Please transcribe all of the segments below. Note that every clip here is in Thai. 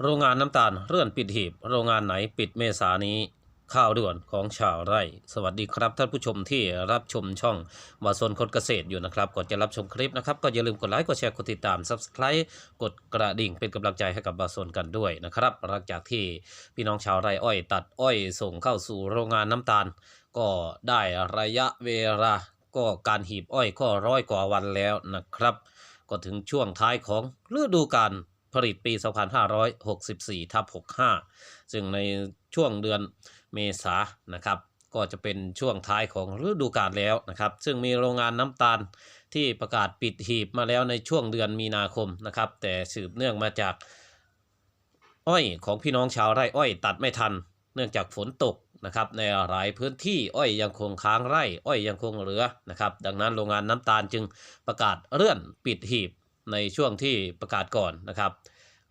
โรงงานน้ำตาลเลื่อนปิดหีบ โรงงานไหนปิดเมษานี้ ข่าวด่วนของชาวไร่ สวัสดีครับท่านผู้ชมที่รับชมช่องวาซนคนเกษตรอยู่นะครับ ก่อนจะรับชมคลิปนะครับ ก็อย่าลืมกดไลค์ กดแชร์ กดติดตาม Subscribe กดกระดิ่งเป็นกำลังใจให้กับบาซนกันด้วยนะครับหลังจากที่พี่น้องชาวไร่อ้อย ตัดอ้อยส่งเข้าสู่โรงงานน้ำตาล ก็ได้ระยะเวลาก็การหีบอ้อยก็ร้อยกว่าวันแล้วนะครับ ก็ถึงช่วงท้ายของฤดูกาล ผลิตปี 2564ทับ65 ซึ่งในช่วงเดือนเมษานะครับ ก็จะเป็นช่วงท้ายของฤดูกาลแล้วนะครับ ซึ่งมีโรงงานน้ำตาลที่ประกาศปิดหีบมาแล้วในช่วงเดือนมีนาคมนะครับ แต่สืบเนื่องมาจากอ้อยของพี่น้องชาวไร่อ้อยตัดไม่ทัน เนื่องจากฝนตกนะครับในหลายพื้นที่อ้อยยังคงค้างไร่อ้อยยังคงเหลือนะครับดังนั้นโรงงานน้ำตาลจึงประกาศเลื่อนปิดหีบในช่วงที่ประกาศก่อนนะครับ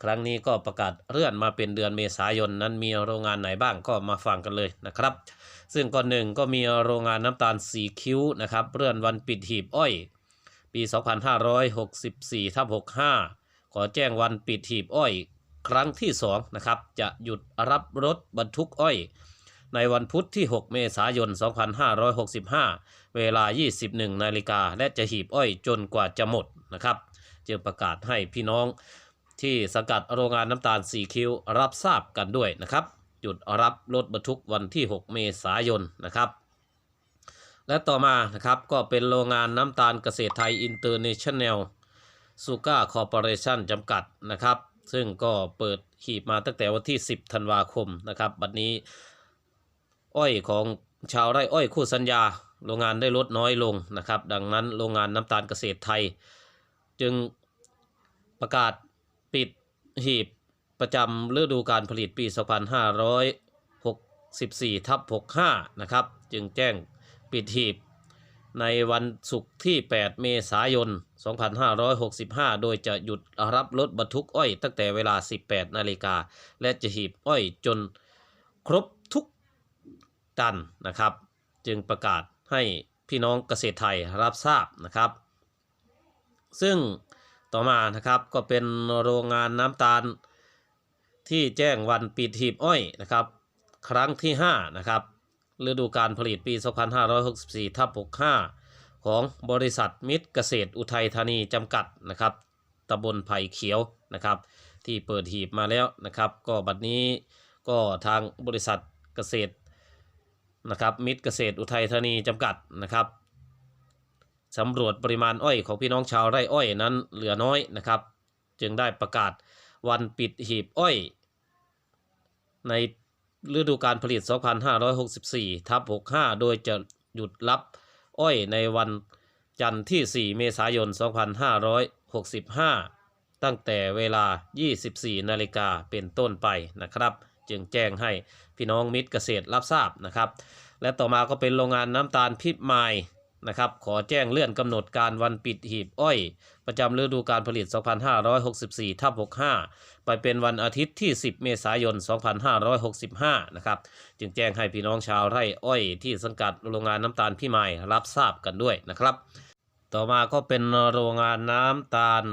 ครั้งนี้ก็ประกาศเลื่อนมาเป็นเดือนเมษายนนั้นมีโรงงานไหนบ้างก็มาฟังกันเลยนะครับ ซึ่งก่อนหนึ่งก็มีโรงงานน้ำตาลสีคิ้วนะครับเลื่อนวันปิดหีบอ้อย ปี 2564ทับ65 ขอแจ้งวันปิดหีบอ้อย ครั้งที่2นะครับจะหยุดรับรถบรรทุกอ้อย ในวันพุธที่ 6 เมษายน 2565 เวลา 21นาฬิกาและจะหีบอ้อยจนกว่าจะหมดนะครับจึงประกาศให้พี่น้อง ที่สกัดโรงงานน้ำตาลสีคิ้วรับทราบกันด้วยนะครับ หยุดรับรถบรรทุกวันที่ 6 เมษายนนะครับ และต่อมานะครับก็เป็นโรงงานน้ำตาลเกษตรไทยอินเตอร์เนชั่นแนลซูก้าคอร์ปอเรชั่นจำกัดนะครับ ซึ่งก็เปิดหีบมาตั้งแต่วันที่ 10 ธันวาคมนะครับบัดนี้อ้อยของชาวไร่อ้อยคู่สัญญา โรงงานได้ลดน้อยลงนะครับ ดังนั้นโรงงานน้ำตาลเกษตรไทย จึงประกาศ หีบประจำฤดูการผลิตปี 2564ทับ65 นะครับ จึงแจ้งปิดหีบในวันศุกร์ที่ 8 เมษายน 2565 โดยจะหยุดรับรถบรรทุกอ้อยตั้งแต่เวลา 18 นาฬิกา และจะหีบอ้อยจนครบทุกตันนะครับ จึงประกาศให้พี่น้องเกษตรไทยรับทราบนะครับ ซึ่ง ต่อมานะครับก็เป็นโรงงานน้ำตาลที่แจ้งวันปิดหีบอ้อยนะครับ ครั้งที่5นะครับฤดูการผลิตปี 2564ทับ65 ของบริษัทมิตรเกษตรอุทัยธานีจำกัดนะครับตำบลไผ่เขียวนะครับ ที่เปิดหีบมาแล้วนะครับ ก็บัดนี้ก็ทางบริษัทเกษตรนะครับมิตรเกษตรอุทัยธานีจำกัดนะครับ สำรวจปริมาณอ้อยของพี่น้องชาวไร่อ้อยนั้นเหลือน้อยนะครับ จึงได้ประกาศวันปิดหีบอ้อย ในฤดูการผลิต 2564 ทับ 65 โดยจะหยุดรับอ้อยในวันจันทร์ที่ 4 เมษายน 2565 ตั้งแต่เวลา 24 นาฬิกาเป็นต้นไปนะครับ จึงแจ้งให้พี่น้องมิตรเกษตรรับทราบนะครับ และต่อมาก็เป็นโรงงานน้ำตาลพิมาย นะครับขอแจ้งเลื่อนกำหนดการวันปิดหีบอ้อย ประจำฤดูการผลิต 2564ทับ65 ไปเป็นวันอาทิตย์ที่ 10 เมษายน 2565 นะครับ จึงแจ้งให้พี่น้องชาวไร่อ้อยที่สังกัดโรงงานน้ำตาลพี่ไม้รับทราบกันด้วยนะครับ ต่อมาก็เป็นโรงงานน้ำตาล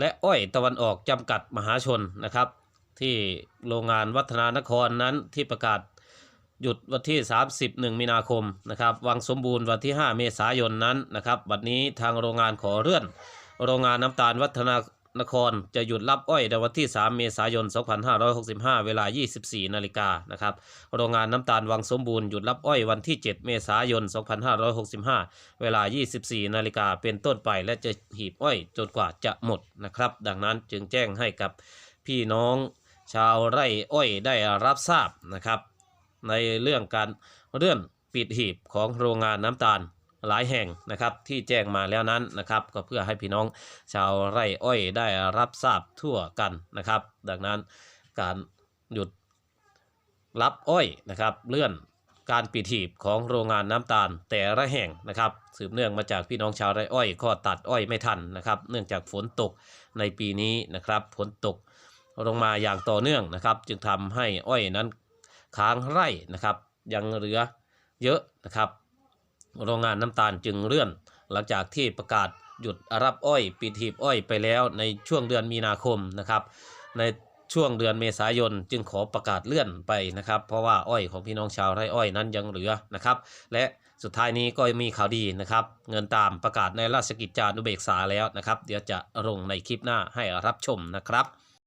และอ้อยตะวันออกจำกัดมหาชนนะครับ ที่โรงงานวัฒนานครนั้นที่ประกาศ หยุดวันที่ 31 มีนาคมนะครับวังสมบูรณ์วันที่ 5 เมษายนนั้นนะครับบัดนี้ทางโรงงานขอเลื่อน โรงงานน้ำตาลวัฒนานครจะหยุดรับอ้อยในวันที่ 3 เมษายน 2565 เวลา 24 นาฬิกานะครับ โรงงานน้ำตาลวังสมบูรณ์หยุดรับอ้อยวันที่ 7 เมษายน 2565 เวลา 24 นาฬิกาเป็นต้นไปและจะหีบอ้อยจนกว่าจะหมดนะครับ ดังนั้นจึงแจ้งให้กับพี่น้องชาวไร่อ้อยได้รับทราบนะครับ ในเรื่องการเลื่อนปิดหีบของโรงงานน้ำตาลหลายแห่งนะครับที่แจ้งมาแล้วนั้นนะครับ ก็เพื่อให้พี่น้องชาวไร่อ้อยได้รับทราบทั่วกันนะครับ ดังนั้นการหยุดรับอ้อยนะครับ เลื่อนการปิดหีบของโรงงานน้ำตาลแต่ละแห่งนะครับ สืบเนื่องมาจากพี่น้องชาวไร่อ้อยก็ตัดอ้อยไม่ทันนะครับ เนื่องจากฝนตกในปีนี้นะครับฝนตกลงมาอย่างต่อเนื่องนะครับ จึงทำให้อ้อยนั้น ค้างไร่นะครับ ยังเหลือเยอะนะครับ โรงงานน้ำตาลจึงเลื่อน หลังจากที่ประกาศหยุดรับอ้อยปิดหีบอ้อยไปแล้วในช่วงเดือนมีนาคมนะครับ ในช่วงเดือนเมษายนจึงขอประกาศเลื่อนไปนะครับ เพราะว่าอ้อยของพี่น้องชาวไร่อ้อยนั้นยังเหลือนะครับ และสุดท้ายนี้ก็มีข่าวดีนะครับ เงินตามประกาศในราชกิจจานุเบกษาแล้วนะครับ เดี๋ยวจะลงในคลิปหน้าให้รับชมนะครับ